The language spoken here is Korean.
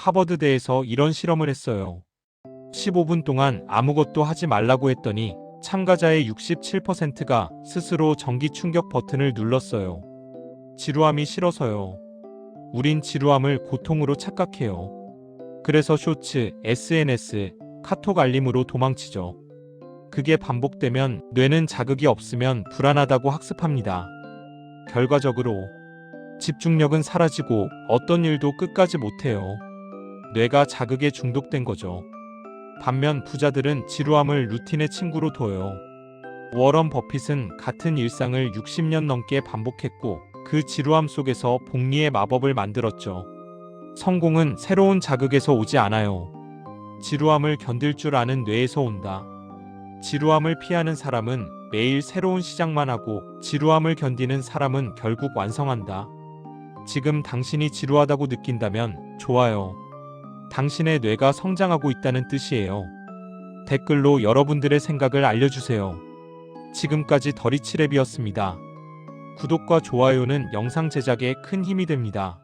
하버드대에서 이런 실험을 했어요. 15분 동안 아무것도 하지 말라고 했더니 참가자의 67%가 스스로 전기 충격 버튼을 눌렀어요. 지루함이 싫어서요. 우린 지루함을 고통으로 착각해요. 그래서 쇼츠, SNS, 카톡 알림으로 도망치죠. 그게 반복되면 뇌는 자극이 없으면 불안하다고 학습합니다. 결과적으로 집중력은 사라지고 어떤 일도 끝까지 못해요. 뇌가 자극에 중독된 거죠. 반면 부자들은 지루함을 루틴의 친구로 둬요. 워런 버핏은 같은 일상을 60년 넘게 반복했고 그 지루함 속에서 복리의 마법을 만들었죠. 성공은 새로운 자극에서 오지 않아요. 지루함을 견딜 줄 아는 뇌에서 온다. 지루함을 피하는 사람은 매일 새로운 시작만 하고 지루함을 견디는 사람은 결국 완성한다. 지금 당신이 지루하다고 느낀다면 좋아요. 당신의 뇌가 성장하고 있다는 뜻이에요. 댓글로 여러분들의 생각을 알려주세요. 지금까지 더리치랩이었습니다. 구독과 좋아요는 영상 제작에 큰 힘이 됩니다.